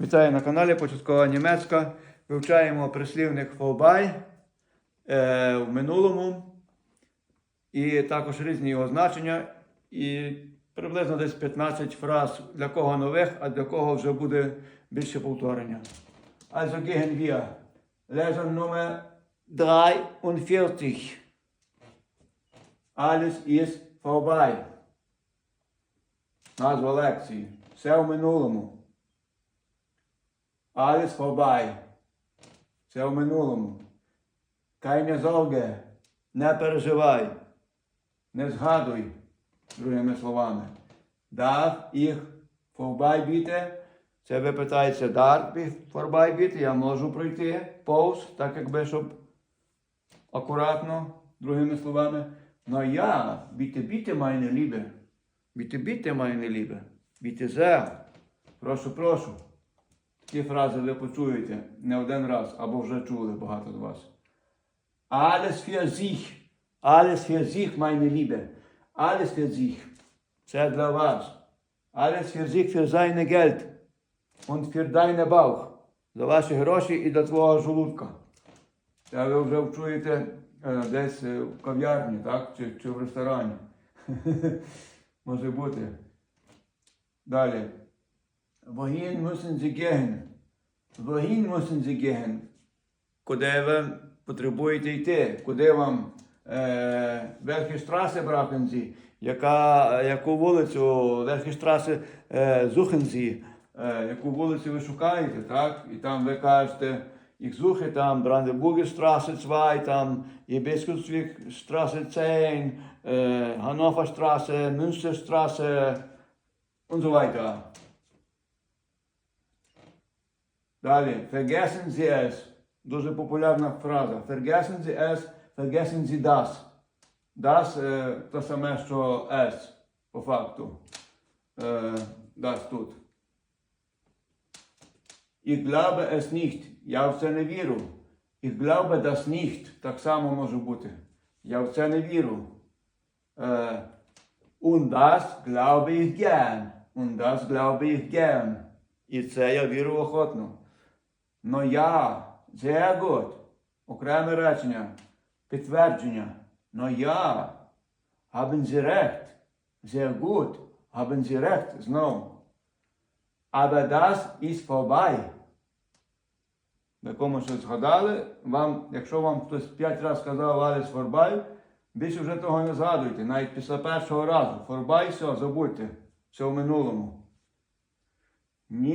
Вітаю на каналі Початкова Німецька. Вивчаємо прислівник «фолбай» е, в минулому і також різні його значення. І приблизно десь 15 фраз для кого нових, а для кого вже буде більше повторення. Also gehen wir. Lesson Nummer 43. Alles ist vorbei. Назва лекції. Все в минулому. Alles vorbei. Це в минулому. Keine Sorge. Не переживай. Не згадуй, другими словами. Darf ich vorbei bitte? Це ви питаєте, darf ich vorbei bitte? Я можу пройти повз, так якби, щоб акуратно, другими словами. Но я, bitte, bitte, meine Liebe. Bitte, bitte, meine Liebe. Bitte sehr. Прошу, прошу. Ті фрази ви почуєте не один раз, або вже чули багато з вас. Alles für sich. Alles für sich, meine Liebe. Alles für sich. Це для вас. Alles für sich, für seine Geld. Und für deine Bauch. За ваші гроші і для твого желудка. Це ви вже чуєте е, десь е, в кав'ярні, так? Чи, чи в ресторані. Може бути. Далі. Wohin müssen Sie gehen? Wohin müssen Sie gehen? Куди ви потребуєте йти? Куди вам е, Верхі Штраси брахензі? Яка, яку вулицю Верхі Штраси е, Зухензі? Е, яку вулицю ви шукаєте, так? І там ви кажете, їх зухи там Брандебургер Straße 2, там Biskupsweg Straße 10, е, Hannover Straße, Münster Straße und so weiter. Далі, vergessen Sie es. Дуже популярна фраза. Vergessen Sie es, vergessen Sie das. Das е, те саме, що es, по факту. Е, das тут. Ich glaube es nicht. Я в це не віру. Ich glaube das nicht. Так само може бути. Я в це не віру. Е, und das glaube ich gern. Und das glaube ich gern. І це я вірю охотно. Но я, sehr gut. Окреме речення, підтвердження. Но я, haben Sie recht. Sehr gut. Haben Sie recht. Знову. Aber das ist vorbei. Ви кому щось згадали, вам, якщо вам хтось п'ять разів сказав Аліс Форбай, більше вже того не згадуйте, навіть після першого разу. Форбай, все, забудьте, все в минулому.